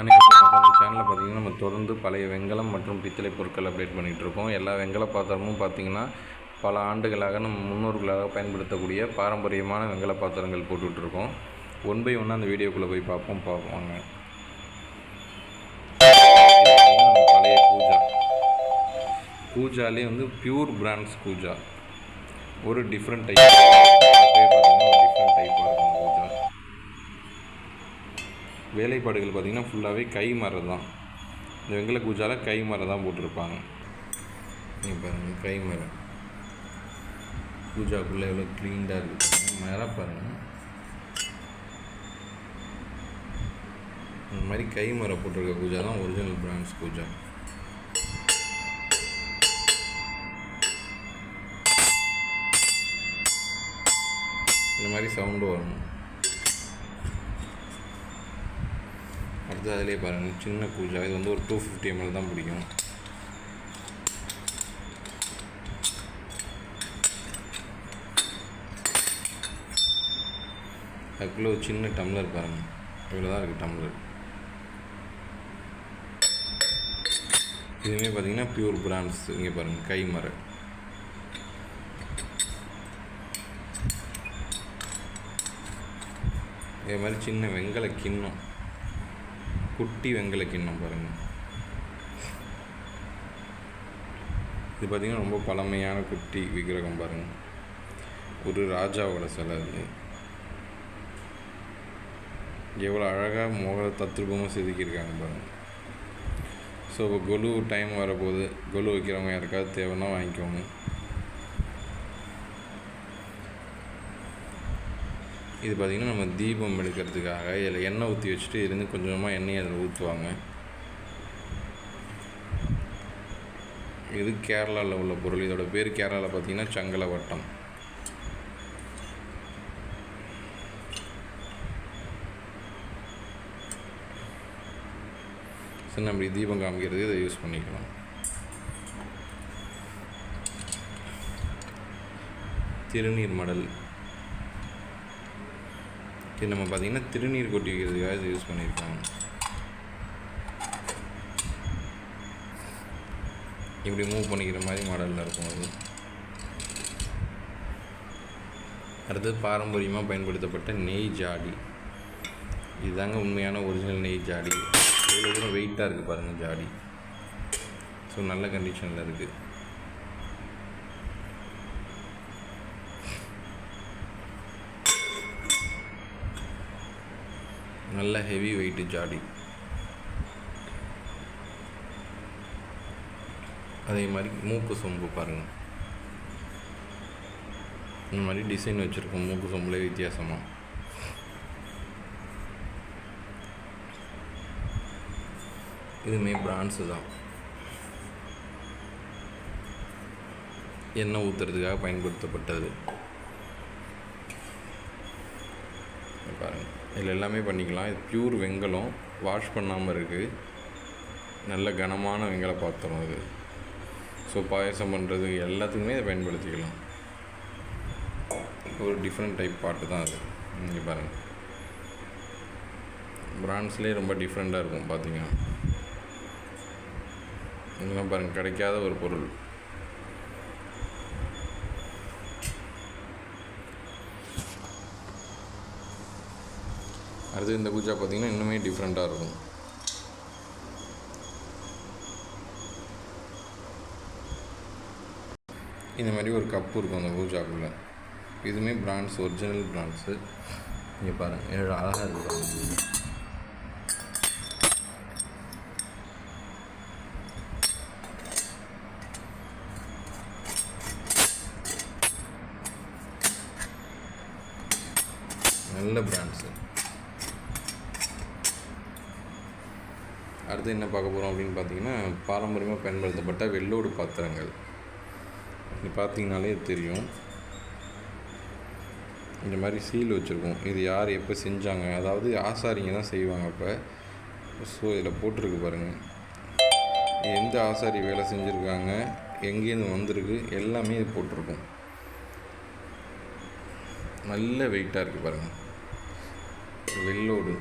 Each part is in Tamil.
அன்றைக்கி நம்ம சேனலில் பார்த்தீங்கன்னா நம்ம தொடர்ந்து பழைய வெங்கலம் மற்றும் பித்தளை பொருட்கள் அப்டேட் பண்ணிகிட்ருக்கோம் எல்லா வெங்கல பாத்திரமும் பார்த்திங்கன்னா பல ஆண்டுகளாக நம்ம முன்னோர்களாக பயன்படுத்தக்கூடிய பாரம்பரியமான வெங்கல பாத்திரங்கள் போட்டுட்ருக்கோம் ஒன் பை ஒன்றா அந்த வீடியோக்குள்ளே போய் பார்ப்போம் பார்ப்பாங்க பார்த்தீங்கன்னா பழைய பூஜா. பூஜாலே வந்து பியூர் பிராண்ட்ஸ் பூஜா. ஒரு டிஃப்ரெண்ட் டைப் பார்த்தீங்கன்னா ஒரு டிஃப்ரெண்ட் டைப்பாக இருக்கும் பூஜா. வேலைப்பாடுகள் பார்த்திங்கன்னா ஃபுல்லாகவே கை மரம் தான். இந்த வெங்கல பூஜால கை மரம் தான் போட்டிருப்பாங்க. நீங்கள் பாருங்கள் கை மரம். பூஜாக்குள்ளே எவ்வளோ க்ளீன்டாக இருக்குது மேலே மரம் பாருங்கள் இந்த மாதிரி கை மரம் போட்டிருக்க பூஜா தான் ஒரிஜினல் பிராண்ட்ஸ் பூஜா. இந்த மாதிரி சவுண்டு வரணும் அடுத்து அதிலே பாருங்கள் சின்ன பூஜா இது வந்து ஒரு டூ ஃபிஃப்டி எம்எல் தான் பிடிக்கும். அதுக்குள்ளே ஒரு சின்ன டம்ளர் பாருங்கள் இவ்வளோ தான் இருக்குது டம்ளர். இதுவுமே பார்த்தீங்கன்னா பியூர் பிராண்ட்ஸ் இங்கே பாருங்கள் கை இதே மாதிரி சின்ன வெங்கல கிண்ணம். குட்டி வெங்கல கிண்ணம் பாருங்கள் இது பார்த்திங்கன்னா ரொம்ப பழமையான குட்டி விக்கிரகம் பாருங்கள் ஒரு ராஜாவோட சிலை அது. எவ்வளோ அழகாக முக தத்ரூபமாக செதுக்கியிருக்காங்க பாருங்கள் ஸோ இப்போ கொலு டைம் வரப்போகுது. கொலு வைக்கிறவங்க யாருக்காவது தேவைன்னா வாங்கிக்கோங்க. இது பார்த்திங்கன்னா நம்ம தீபம் எடுக்கிறதுக்காக இதில் எண்ணெய் ஊற்றி வச்சுட்டு இருந்து கொஞ்சமாக எண்ணெய் அதில் ஊற்றுவாங்க இது கேரளாவில் உள்ள பொருள். இதோட பேர் கேரளாவில் பார்த்தீங்கன்னா சங்கல வட்டம் சரி நம்ம தீபம் காமிக்கிறது இதை யூஸ் பண்ணிக்கலாம். திருநீர் மடல் இது நம்ம பார்த்திங்கன்னா திருநீர் கொட்டி வைக்கிறதுக்காக இது யூஸ் பண்ணியிருக்காங்க இப்படி மூவ் பண்ணிக்கிற மாதிரி மாடலில் இருக்கும் அது. அடுத்தது பாரம்பரியமாக பயன்படுத்தப்பட்ட நெய் ஜாடி. இதுதாங்க உண்மையான ஒரிஜினல் நெய் ஜாடி. எவ்வளோ தூரம் வெயிட்டாக இருக்குது பாருங்கள் ஜாடி. ஸோ நல்ல கண்டிஷனில் இருக்குது நல்ல ஹெவி வெயிட்டு ஜாடி. அதே மாதிரி மூக்கு சொம்பு பாருங்கள் இந்த மாதிரி டிசைன் வச்சுருக்கோம் மூக்கு சொம்புலே வித்தியாசமாக இதுவுமே பிராண்ட்ஸு தான். எண்ணெய் ஊற்றுறதுக்காக பயன்படுத்தப்பட்டது. பாருங்கள் இதில் எல்லாமே பண்ணிக்கலாம். இது ப்யூர் வெங்கலம். வாஷ் பண்ணாமல் இருக்குது நல்ல கனமான வெங்கல பாத்திரம் இது ஸோ பாயசம் பண்ணுறது எல்லாத்துக்குமே இதை பயன்படுத்திக்கலாம். ஒரு டிஃப்ரெண்ட் டைப் பாட்டு தான் அது. நீங்கள் பாருங்கள் பிராண்ட்ஸ்லேயே ரொம்ப டிஃப்ரெண்ட்டாக இருக்கும் பார்த்தீங்கன்னா இதெல்லாம் பாருங்கள் கிடைக்காத ஒரு பொருள். அடுத்து இந்த பூஜா பார்த்தீங்கன்னா இன்னுமே டிஃப்ரெண்ட்டாக இருக்கும். இந்த மாதிரி ஒரு கப்பு இருக்கும் அந்த பூஜாக்குள்ளே. இதுவுமே பிராண்ட்ஸ் ஒரிஜினல் பிராண்ட்ஸு இங்கே பாருங்கள் எவ்வளோ அழகாக இருக்குது அடுத்து என்ன பார்க்க போகிறோம் அப்படின்னு பார்த்தீங்கன்னா பாரம்பரியமாக பயன்படுத்தப்பட்ட வெள்ளோடு பாத்திரங்கள். இது பார்த்தீங்கனாலே தெரியும். இந்த மாதிரி சீல் வச்சுருக்கோம். இது யார் எப்போ செஞ்சாங்க? அதாவது ஆசாரிங்க தான் செய்வாங்க அப்போ. ஸோ இதில் போட்டிருக்கு பாருங்கள் எந்த ஆசாரி வேலை செஞ்சுருக்காங்க? எங்கேருந்து வந்திருக்கு? எல்லாமே இது போட்டிருக்கும். நல்ல வெயிட்டாக இருக்குது பாருங்கள் வெள்ளோடு.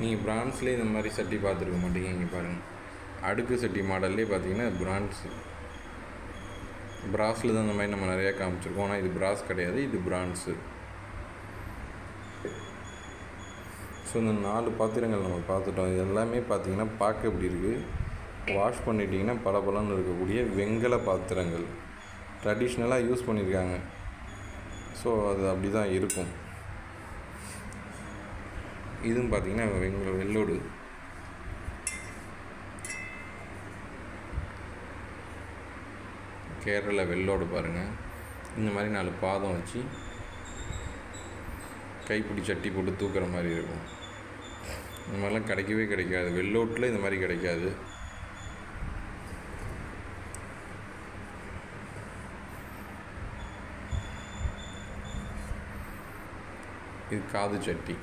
நீங்கள் பிரான்ஸ்லேயே இந்த மாதிரி சட்டி பார்த்துருக்க மாட்டீங்க இங்கே பாருங்கள் அடுக்கு சட்டி மாடல்லே பார்த்தீங்கன்னா பிரான்ஸ். பிராஸில் தான் இந்த மாதிரி நம்ம நிறையா காமிச்சிருக்கோம். ஆனால் இது பிராஸ் கிடையாது இது பிரான்ஸு. ஸோ இந்த நாலு பாத்திரங்கள் நம்ம பார்த்துட்டோம். இது எல்லாமே பார்த்தீங்கன்னா பார்க்க எப்படி இருக்குது வாஷ் பண்ணிட்டீங்கன்னா பளபளன்னு இருக்கக்கூடிய வெங்கல பாத்திரங்கள். ட்ரெடிஷ்னலாக யூஸ் பண்ணியிருக்காங்க. ஸோ அது அப்படி தான் இருக்கும். இதுவும் பார்த்தீங்கன்னா எங்களோட வெள்ளோடு கேரள வெள்ளோடு பாருங்கள் இந்த மாதிரி நாலு பாதம் வச்சு கைப்பிடி சட்டி போட்டு தூக்குற மாதிரி இருக்கும். இந்த மாதிரிலாம் கிடைக்கவே கிடைக்காது. வெள்ளோட்டில் இந்த மாதிரி கிடைக்காது. இது காது சட்டி.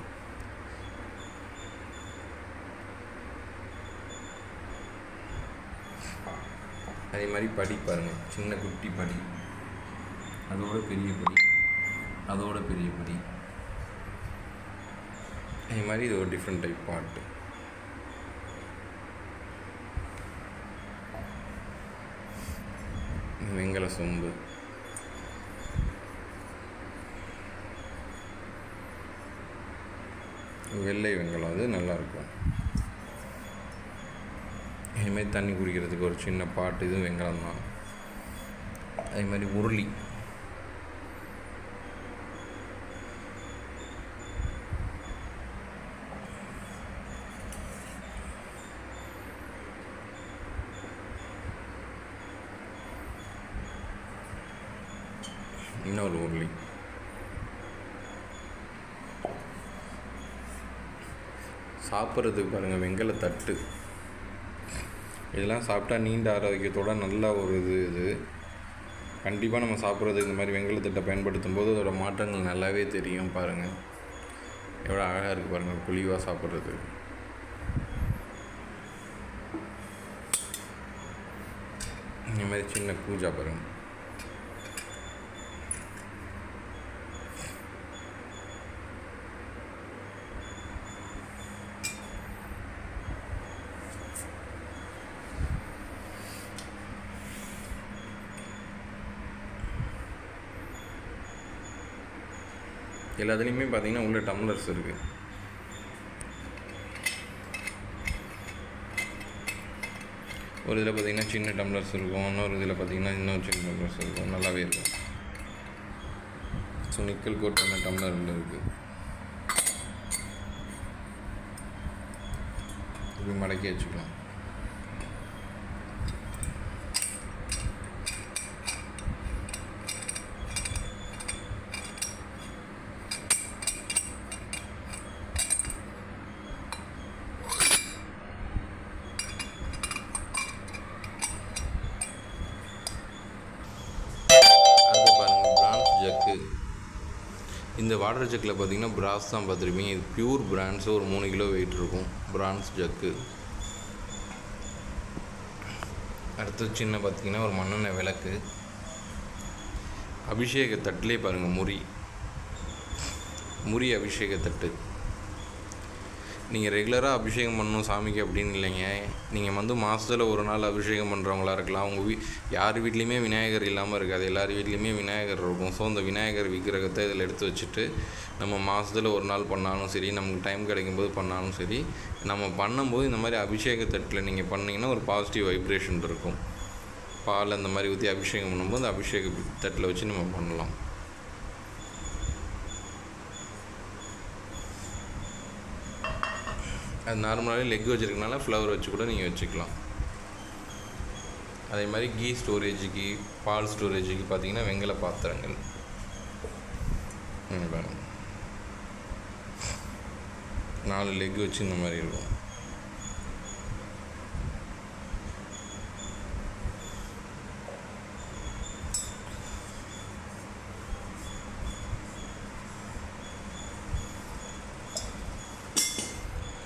அதே மாதிரி படி பாருங்கள் சின்ன குட்டி படி. அதோட பெரிய படி. அதோட பெரிய படி. அதே மாதிரி இது ஒரு டிஃப்ரெண்ட் டைப் பாட்டு வெங்கல சொம்பு. வெள்ளை வெங்கலம் அது நல்லாயிருக்கும் அதேமாதிரி தண்ணி குடிக்கிறதுக்கு ஒரு சின்ன பாட்டு இதுவும் வெங்கலம் தான். அதே மாதிரி உருளி. இன்னொரு உருளி. சாப்பிட்றதுக்கு பாருங்கள் வெங்கல தட்டு இதெல்லாம் சாப்பிட்டா நீண்ட ஆரோக்கியத்தோட நல்ல ஒரு இது இது. கண்டிப்பாக நம்ம சாப்பிட்றது இந்த மாதிரி வெங்கலத்தட்டை பயன்படுத்தும் போது அதோட மாற்றங்கள் நல்லாவே தெரியும் பாருங்கள் எவ்வளோ அழகாக இருக்குது பாருங்கள் புளிவாக சாப்பிட்றது. இந்த மாதிரி சின்ன பூஜா பாருங்கள் எல்லாத்துலேயுமே பார்த்தீங்கன்னா உள்ள டம்ளர்ஸ் இருக்குது ஒரு இதில் பார்த்தீங்கன்னா சின்ன டம்ளர்ஸ் இருக்கும். இன்னொரு இதில் பார்த்தீங்கன்னா இன்னொரு சின்ன டம்ளர்ஸ் இருக்கும். நல்லாவே இருக்கும். ஸோ நிக்கல் கோட் பண்ண டம்ளர் உள்ள இருக்குது இப்படி மடக்கி வச்சுக்கலாம். இந்த வாட்டர் ஜக்கில் பார்த்தீங்கன்னா பிராஸ் தான் பார்த்துருப்பீங்க. இது பியூர் பிராண்ட்ஸு ஒரு மூணு கிலோ வெயிட் இருக்கும். பிரான்ஸ் ஜக்கு அடுத்து சின்ன பார்த்தீங்கன்னா ஒரு மண்ணெண்ணெய் விளக்கு. அபிஷேக தட்டிலே பாருங்கள் முறி. முறி அபிஷேக தட்டு நீங்கள் ரெகுலராக அபிஷேகம் பண்ணணும் சாமிக்கு அப்படின்னு இல்லைங்க. நீங்கள் வந்து மாதத்தில் ஒரு நாள் அபிஷேகம் பண்ணுறவங்களா இருக்கலாம். உங்கள் வீ யார் வீட்லேயுமே விநாயகர் இல்லாமல் இருக்காது. எல்லார் வீட்லேயுமே விநாயகர் இருக்கும். ஸோ அந்த விநாயகர் விக்கிரகத்தை இதில் எடுத்து வச்சுட்டு நம்ம மாதத்தில் ஒரு நாள் பண்ணாலும் சரி நமக்கு டைம் கிடைக்கும்போது பண்ணாலும் சரி நம்ம பண்ணும்போது இந்த மாதிரி அபிஷேக தட்டில் நீங்கள் பண்ணிங்கன்னா ஒரு பாசிட்டிவ் வைப்ரேஷன் இருக்கும். பால் அந்த மாதிரி ஊற்றி அபிஷேகம் பண்ணும்போது அபிஷேக தட்டில் வச்சு நம்ம பண்ணலாம். அது நார்மலாகவே லெக் வச்சுருக்கனால ஃப்ளவர் வச்சு கூட நீங்கள் வச்சுக்கலாம். அதே மாதிரி கீ ஸ்டோரேஜுக்கு பால் ஸ்டோரேஜுக்கு பார்த்தீங்கன்னா வெங்கல பாத்திரங்கள். நாலு லெக் வச்சு இந்த மாதிரி இருக்கும்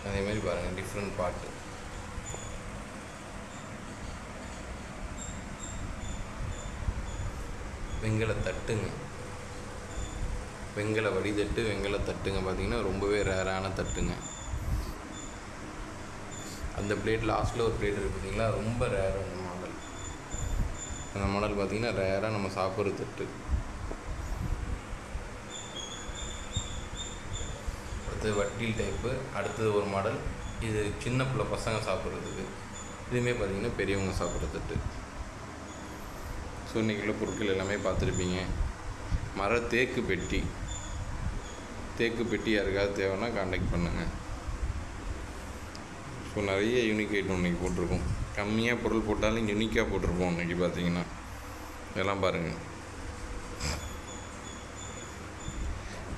அதே மாதிரி பாருங்கள் டிஃப்ரெண்ட் பாட்டு வெங்கல தட்டுங்க. வெங்கல வடிதட்டு வெங்கல தட்டுங்க பார்த்தீங்கன்னா ரொம்பவே ரேரான தட்டுங்க. அந்த பிளேட் லாஸ்ட்டில் ஒரு பிளேட் இருக்குது பார்த்தீங்களா ரொம்ப ரேர் மாடல் அந்த மாடல் பார்த்தீங்கன்னா ரேராக நம்ம சாப்பிட்ற தட்டு. அடுத்து வட்டில் டைப்பு அடுத்தது ஒரு மாடல். இது சின்ன பிள்ளை பசங்க சாப்பிட்றதுக்கு. இதுவுமே பார்த்திங்கன்னா பெரியவங்க சாப்பிட்றதுக்கு தட்டு ஸோ இன்றைக்குள்ள பொருட்கள் எல்லாமே பார்த்துருப்பீங்க. மர தேக்கு பெட்டி. தேக்கு பெட்டி யாருக்காவது தேவைன்னா காண்டாக்ட் பண்ணுங்கள் ஸோ நிறைய யூனிக் ஐட்டம் இன்றைக்கி போட்டிருக்கோம். கம்மியாக பொருள் போட்டாலும் யூனிக்காக போட்டிருப்போம் இன்றைக்கி பார்த்தீங்கன்னா. இதெல்லாம் பாருங்கள்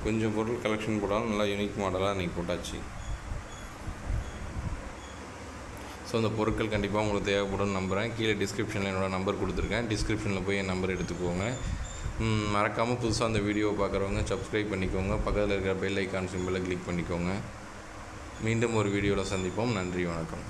கொஞ்சம் பொருள் கலெக்ஷன் போட்டாலும் நல்லா யூனிக் மாடலாக இன்றைக்கி போட்டாச்சு. ஸோ அந்த பொருட்கள் கண்டிப்பாக உங்களுக்கு தேவைப்படும் நம்புகிறேன் கீழே டிஸ்கிரிப்ஷனில் என்னோடய நம்பர் கொடுத்துருக்கேன். டிஸ்கிரிப்ஷனில் போய் என் நம்பர் எடுத்துக்கோங்க. மறக்காமல் புதுசாக அந்த வீடியோவை பார்க்குறவங்க சப்ஸ்கிரைப் பண்ணிக்கோங்க. பக்கத்தில் இருக்கிற பெல் ஐக்கான் சிம்பிளை கிளிக் பண்ணிக்கோங்க. மீண்டும் ஒரு வீடியோவில் சந்திப்போம். நன்றி வணக்கம்.